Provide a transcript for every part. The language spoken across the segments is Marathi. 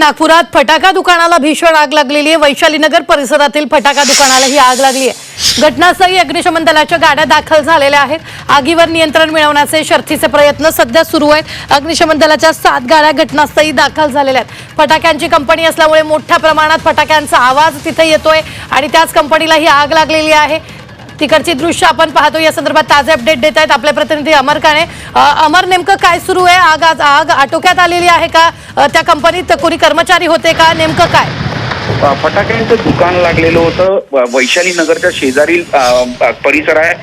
नागपुरात फटाका दुकानाला भीषण आग लागलेली आहे. वैशालीनगर परिसरातील फटाका दुकानाला ही आग लागली आहे. घटनास्थळी अग्निशमन दलाच्या गाड्या दाखल झालेल्या आहेत. आगीवर नियंत्रण मिळवण्याचे शर्थीचे प्रयत्न सध्या सुरू आहेत. अग्निशमन दलाच्या सात गाड्या घटनास्थळी दाखल झालेल्या आहेत. फटाक्यांची कंपनी असल्यामुळे मोठ्या प्रमाणात फटाक्यांचा आवाज तिथे येतोय आणि त्याच कंपनीला ही आग लागलेली आहे. तिकडची दृश्य आपण पाहतो. या संदर्भात ताजे अपडेट देत आहेत आपले प्रतिनिधी अमर काणे. अमर नेमकं काय सुरू आहे? आग आज आग आटोक्यात आलेली आहे का? त्या कंपनीत कोणी कर्मचारी होते का? नेमकं काय? फटाक्यांचं दुकान लागलेलं होतं. वैशाली नगरच्या शेजारील परिसर आहे.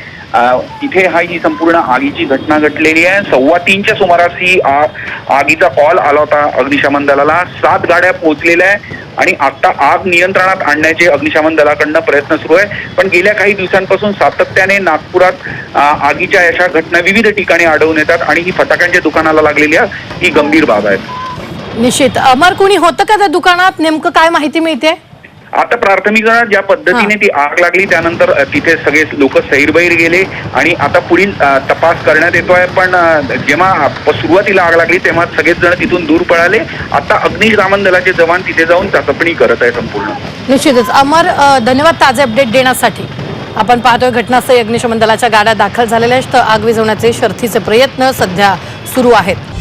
तिथे हा ही संपूर्ण आगीची घटना घडलेली आहे. सव्वा तीनच्या सुमारास ही आगीचा कॉल आला होता अग्निशमन दलाला. सात गाड्या पोहोचलेल्या आहे. आणि आता आग नियंत्रणात आणण्याचे अग्निशमन दलाकडनं प्रयत्न सुरू आहे. पण गेल्या काही दिवसांपासून सातत्याने नागपुरात आगीच्या अशा घटना विविध ठिकाणी आढळून येतात आणि ही फटाक्यांच्या दुकानाला लागलेली आहे ही गंभीर बाब आहे. निश्चित. अमर कोणी होतं का त्या दुकानात? नेमकं काय माहिती मिळते? आता प्राथमिक ज्या पद्धतीने. ती आग लागली त्यानंतर तिथे सगळे लोक सैरबैर गेले आणि आता पुढील तपास करण्यात येतोय. पण जेव्हा सुरुवातीला आग लागली तेव्हा सगळेच जण तिथून दूर पळाले. आता अग्निशमन दलाचे जवान तिथे जाऊन चाचपणी करत आहे संपूर्ण. निश्चितच. अमर धन्यवाद ताजे अपडेट देण्यासाठी. आपण पाहतोय घटनास्थळी अग्निशमन दलाच्या गाड्या दाखल झालेल्या आहेत. तर आग विझवण्याचे शर्थीचे प्रयत्न सध्या सुरू आहेत.